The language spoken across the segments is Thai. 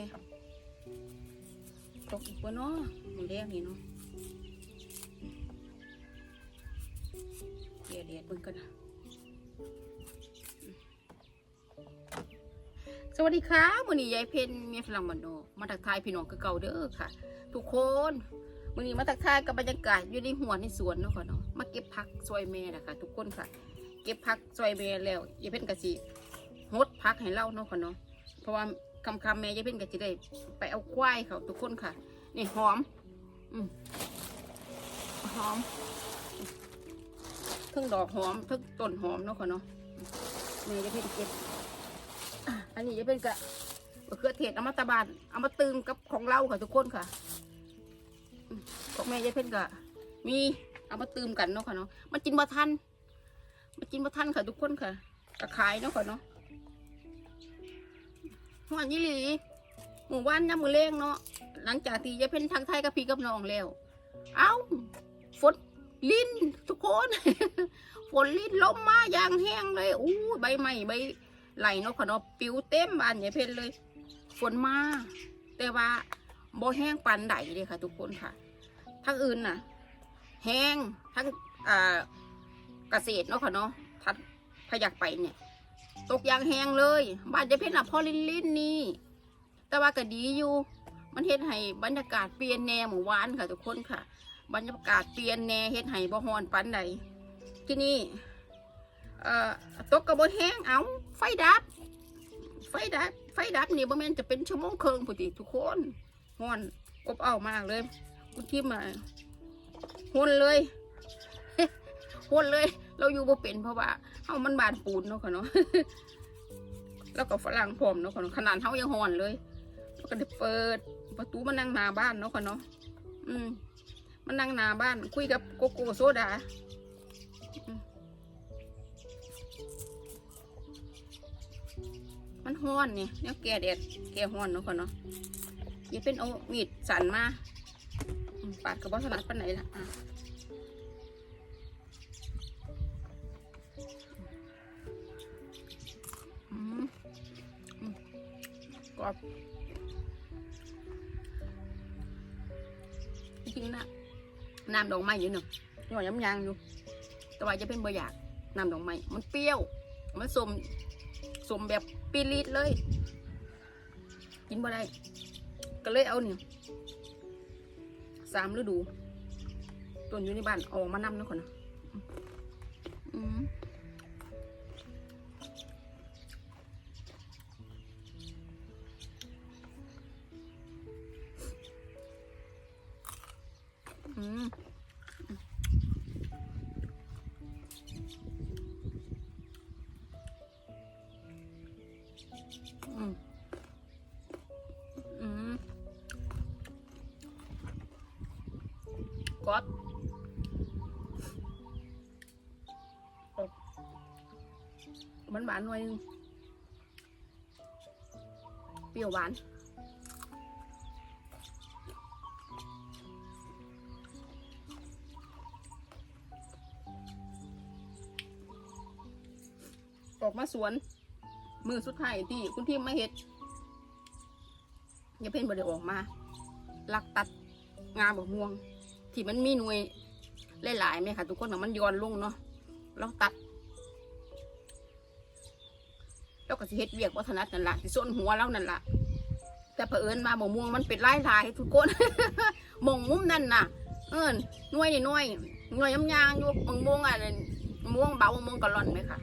อนคักห่อนเนี่ยตกอีกปะเนาะมันแรกนี่เนาะเดี๋ยวเดี๋ยวเบิ่งกันสวัสดีค่ะมื้อนี้ยายเพนเมียฝรั่งบ้านนอกมาทักทายพี่น้องคือเก่าเด้อค่ะ ทุกคนมื้อนี้มาทักทายกับบรรยากาศอยู่ในหัวในสวนเนาะค่ะเนาะมาเก็บผักซอยแม่นะคะทุกคนค่ะ เก็บผักซอยแม่แล้วยายเพ่นกะสิงดผักให้เล่าเนาะค่ะเนาะเพราะว่า คำคำแม่ยายเพ่นกะสิได้ ไปเอาควายเขาทุกคนค่ะ นี่หอม อืมหอมทั้งดอกหอมทั้งต้นหอมเนาะค่ะเนาะแม่ยายเพ่นเก็บอันนี้ยายเพ่นกะเขือเทศเอามาตะบานเอามาตืมกับของเราค่ะทุกคนค่ะของแม่ยายเพ่นกะมีเอามาตืมกันเนาะค่ะเนาะมันกินบ่ทันมากินมาทันค่ะทุกคนค่ะกระขายเนาะค่ะเนาะ หวนยี่หลีหมู่บ้านน้ำมือเล้งเนาะหลังจากที่ยายเพ่นทางไทยกับพี่กับน้องแล้ว เอ้าฝนลิ้นทุกคนฝนลิ้นลมมาอย่างแห้งเลยอู้ใบไม้ใบไหลเนาะค่ะเนาะปิวเต็มบ้านยายเพ่นเลย ฝนมาแต่ว่าบ่แห้งปานใดเลยค่ะ ทุกคนค่ะทางอื่นน่ะ แห้งทั้งเกษตรเนาะค่ะเนาะทัดพยักไปเนี่ย ตกยางแห้งเลยบ้านจะเพ่นอะพอลินลินนี่แต่ว่าก็ดีอยู่ มันเฮ็ดให้บรรยากาศเปลี่ยนแนวหมู่บ้านค่ะทุกคนค่ะ บรรยากาศเปลี่ยนแนวเฮ็ดให้บ่ฮอนปานใดที่นี่เอ่อตกกระบแห้งเอาไฟดับ ไฟดับ ไฟดับนี่บ่แม่นจะเป็นชั่วโมงครึ่งพุ่นติทุกคนฮอนอบเอามากเลยคุณที่มาฮอนเลยพ่นเลย เราอยู่บ่เป็นเพราะว่าเฮามันบานปูนเนาะค่ะเนาะแล้วก็ฝรั่งพร้อมเนาะค่ะเนาะขนาดเฮายังห่อนเลยแล้วก็ได้เปิดประตูมานั่งหน้าบ้านเนาะค่ะเนาะอืมมานั่งหน้าบ้าน คุยกับโกโก้โซดาอมันฮ้อนเนี่ยเนี่ยแก่แดดแก่ฮ้อนเนาะค่ะเนาะย่าเป็นเอามีดสันมาปาดกระบอกถนัดปานไหนล่ะ รอบจริงๆนะน้ำดอกไม้อยู่เนาะหน่อยย้ำยางอยู่ แต่ว่าจะเป็นบะอยากน้ำดอกไม้มันเปรี้ยว มันสมสมแบบปีรีดเลย กินบ่ได้ ก็เลยเอาเนี่ยสามฤดูต้นอยู่ในบ้านเอาออกมานำนะคนนะอืม กอดมันหวานหน่อยนึงเปรี้ยวหวานออกมาสวน มือสุดท้ายที่คุณทีมมาเฮ็ดอย่าเพ่นบ่ได้ออกมาลักตัดงาบกม่วง ที่มันมีหน่วยหลายๆไหมค่ะ ทุกคนน่ะมันย้อนลงเนาะเราตัดแล้วก็สิเฮ็ดเวียกวัฒนัดนั่นละที่ส้นหัวเรานั่นละแต่เผอิญมาบกม่วงมันเป็นลายลายทุกคนมองมุมนั่นน่ะ เอิญหน่วยนี่หน่วยหน่วยยำยางอยู่มะม่วงอะมะม่วงเบามะม่วงกะล่อนไหมค่ะ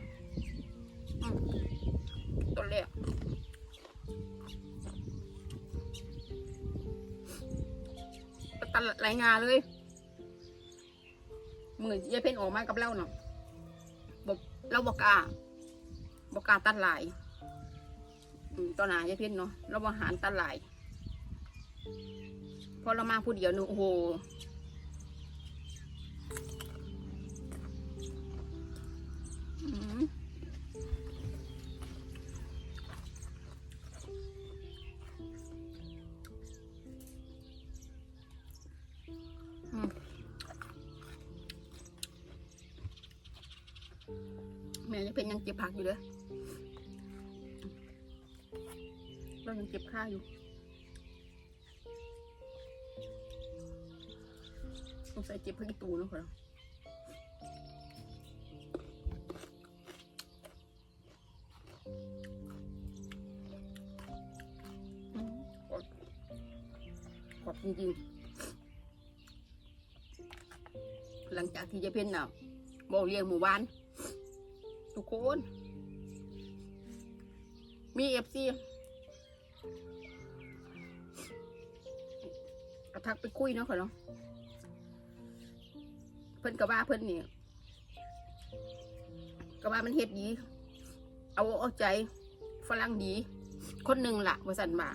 อืมต้นแรกตัดหลายงาเลย มือยายเพ่นออกมากับเราเนาะบอกเราบอกกาบอกกาตัดหลายอตอนหนายายเพ่นเนาะเราบอกหารตัดหลายพอเรามาผู้เดียวหนูโอ้โห เป็นยังเจ็บผักอยู่เลยเรายังเจ็บข้าอยู่สงสัยเจ็บเพิ่งตูเนาะครอบกรอบจริงๆ หลังจากที่จะเพ่นน่ะบอกเลี้ยงหมู่บ้าน ทุกคน มีเอฟซีกระทักไปคุยเนาะค่ะเนาะเพิ่นก็ว่าเพิ่นนี่ก็ว่ามันเฮ็ดดี เอาเอาใจฝรั่งดี คนหนึ่งละว่าสันมา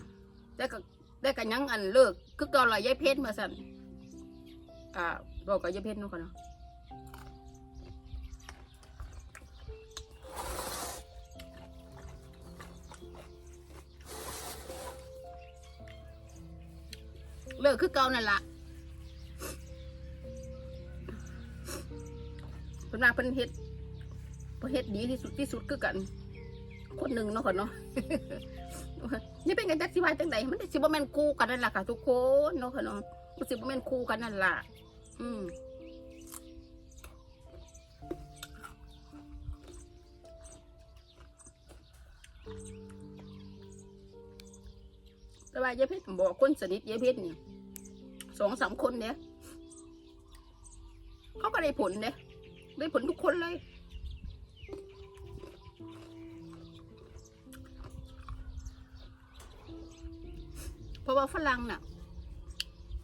ได้ก็ได้กันยังอันเลิกคือก่อนลอยยายเพชรมาสันอ่าบอกกับยายเพชรเนาะค่ะเนาะ เลิกคือเก่านั่นละเพิ่นว่าเพิ่นเฮ็ดเพิ่นเฮ็ดดีที่สุดที่สุดคือกัน คนหนึ่งเนาะค่ะเนาะนี่เป็นกันจักสิว่าจังไดมันสิบ่แม่นคู่กันนั่นล่ะค่ะทุกคนเนาะค่ะเนาะมันสิบ่แม่นคู่กันนั่นล่ะ อืมแต่ว่ายายเพชรบอกคนสนิทยายเพชรเนี่ย สองสามคนเนี่ยเขาก็ได้ผลเนี่ยได้ผลทุกคนเลยเพราะว่าฝรั่งน่ะ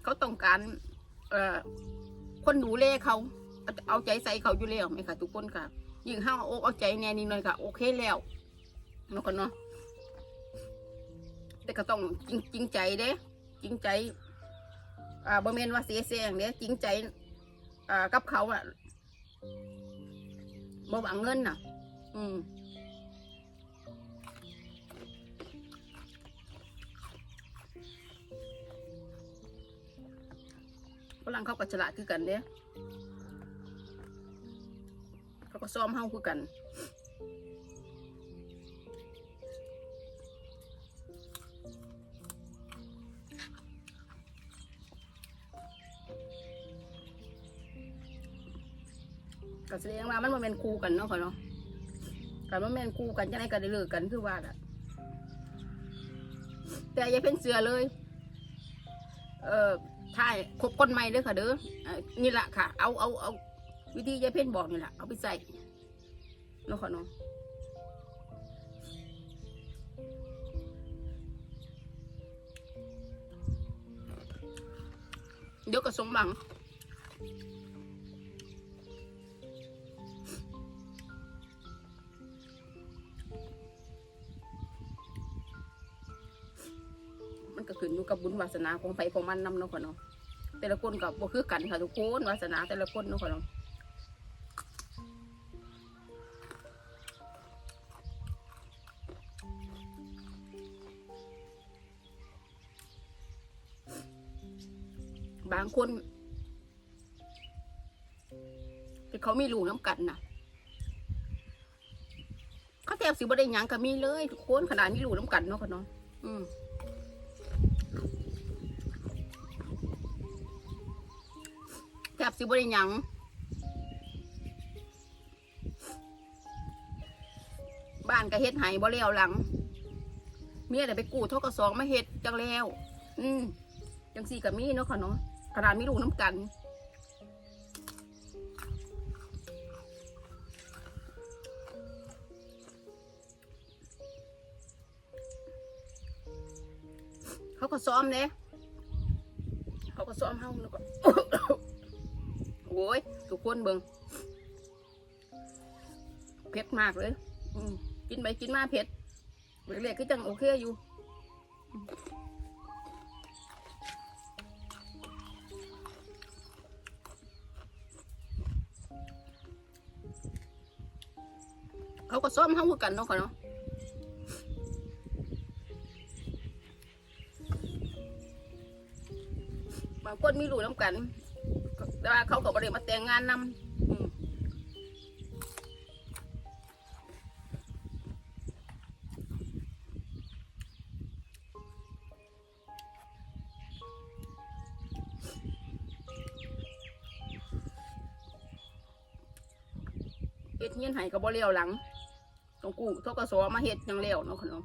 เขาต้องการ เอ่อ คนดูแลเขา เอาใจใส่เขาอยู่แล้วไหมคะทุกคนค่ะ ยิ่งห้าเอาอกเอาใจแน่นิดหน่อยค่ะ โอเคแล้วเนาะกันเนาะแต่ก็ต้องจริงจริงใจเด้ จริงใจ อ่าบ่แม่นว่าเสียแซงเด้จริงใจ อ่ากับเขาอะบ่หวังเงินน่ะ อืมฝรั่งเขาก็ฉลาดคือกันเด้เขาก็ซ้อมเฮาคือกัน ก็แสดงว่ามันมาเป็นคู่กันเนาะค่ะเนาะกันว่าแม่นคู่กันจะได้กันได้เลิกกันคือว่าอะแต่อย่าเป็นเสือเลย เอ่อถ่ายคบคนใหม่เด้อค่ะเด้ออ่อนี่แหละค่ะ เอาเอาเอาวิธียายเพ่นบอกนี่แหละเอาไปใส่เนาะค่ะเนาะเดี๋ยวก็สมหวัง ก็ขึ้นอยู่กับบุญวาสนาของไผของมันนำเนาะค่ะเนาะแต่ละคนกับบ่คือกันค่ะทุกคนวาสนาแต่ละคนเนาะค่ะเนาะบางคนที่เขามีลูกน้ำกันนะเขาแทบสิบ่ได้ยังก็มีเลย ทุกคนขนาดมีลูกน้ำกันเนาะค่ะเนาะอืม แทบสิบริยังบ้านก็เฮ็ดไห้บ่แล้วหลัง เมียเดี๋ยไปกู้ทกสองมาเฮ็ดจังแล้ว อืมจังสี่กับมีเนาะค่ะเนาะขนาดมีลูกน้ำกันเขาก็ซ้อมเด้เขาก็ซ้อมเฮาแล้วก็ โอ้ยทุกคนเบิงเผ็ดมากเลยกินไปกินมาเผ็ดเล็กๆก็จังโอเคอยู่เขาก็ซ้อมเฮาคือกันเนาะค่ะเนาะบางคนมีลูน้ำกัน แต่ว่าเขาก็บริมาแต่งงานนำเฮ็ดเงี้ยนหายกับบริเลียวหลังต้องกู้ทกศมาเฮ็ดยังเลี้ยวเนาะคุณนม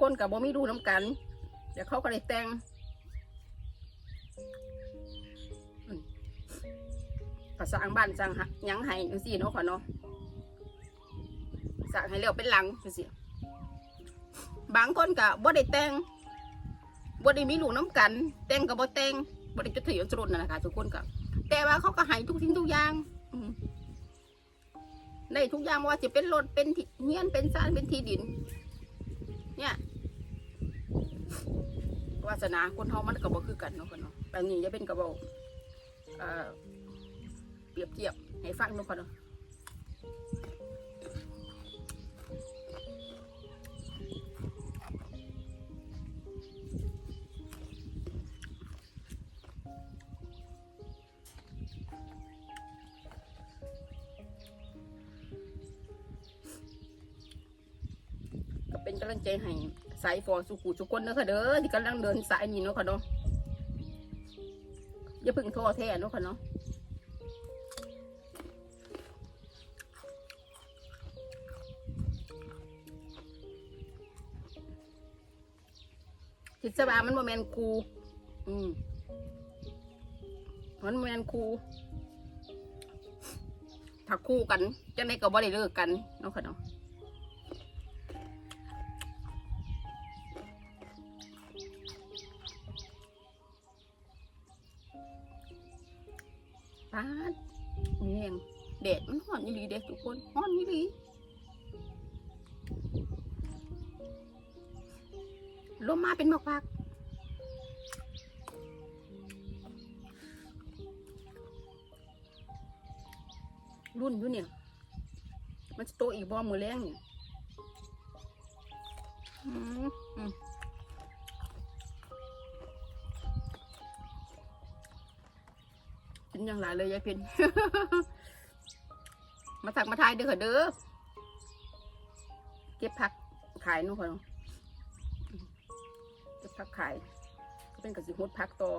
คนก็บ่มีดูน้ำกัน เดี๋ยวเขาก็เลยแต่งก็สร้างบ้านสร้างหะยังให้จังซี่เนาะค่ะเนาะสร้างให้แล้วเป็นหลังจังซี่บางคนก็บ่ได้แต่งบ่ได้มีลูกน้ำกัน แต่งก็บ่แต่งบ่ได้จดทะเบียนสมรสนั่นแหละค่ะทุกคนก็แต่ว่าเขาก็ให้ทุกสิ่งทุกอย่างอืมได้ทุกอย่างว่าจะเป็นรถเป็นเฮียนเป็นศาลเป็นที่ดิน เนี่ย วาสนาคนเฮามันก็บ่คือกันเนาะคนเนาะบางนี้จะเป็นกระบอกเอ่อเปรียบเทียบให้ฟังเนาะคนเนาะเป็นกำลังใจให้ สายฟอสุขุทุกคนเนาะค่ะเด้อที่กำลังเดินสายนี้เนาะค่ะเนาะอย่าพึ่งท้อแท้เนาะค่ะเนาะจิตสบามันโมเมนคูอืมมันโมเมนคูถ้าคู่กันจะได้ก็บ่ได้เลิกกันเนาะค่ะเนาะ ปาดมีแหงแดดมันฮ้อนยี่ลีเด็กทุกคนฮ้อนยี่ลีลมมาเป็นหมอกพักรุ่นอยู่เนี่ย มันจะโตอีกบอมือแรงนี่อืมอืม นอย่างไรเลยยายเพ็ญ มาสักมาทายเด้อค่ะเด้อ เก็บผักขายนู่นค่ะเนเก็บผักขาย ก็เป็นกระสิฮดผักต่อ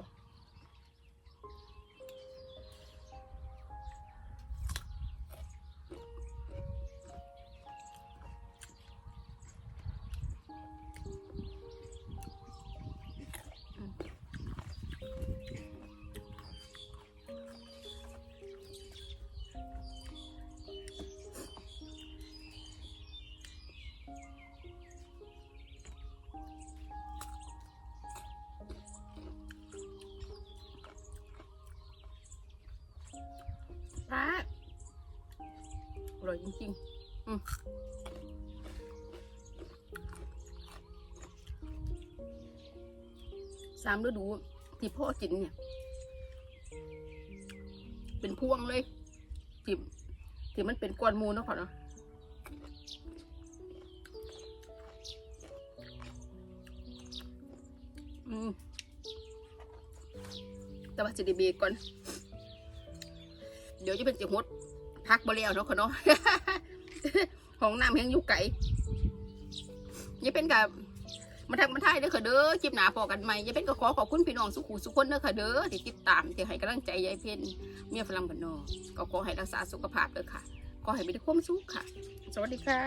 ร่อยจริงๆ อืมสามฤดูที่พ่อกินเนี่ย เป็นพวงเลยที่ที่มันเป็นก้อนมูเนาะค่ะเนาะอืมแต่ว่าจะได้เบรกก่อน เดี๋ยวจะเป็นจิหด พักบ่แล้วเนาะคนเนาะห้องน้ำแห้งอยู่ไกลนี่เป็นกับมาทักมาทายเด้อค่ะเด้อคลิปหนาพอกันใหม่ยังเป็นก็ขอขอบคุณพี่น้องสุขุสุขคนเด้อค่ะเด้อที่ติดตามที่ให้กำลังใจยายเพ็ญเมียฝรั่งบ้านนอกก็ขอให้รักษาสุขภาพเด้อค่ะ ขอให้มีแต่ความสุขค่ะ สวัสดีค่ะ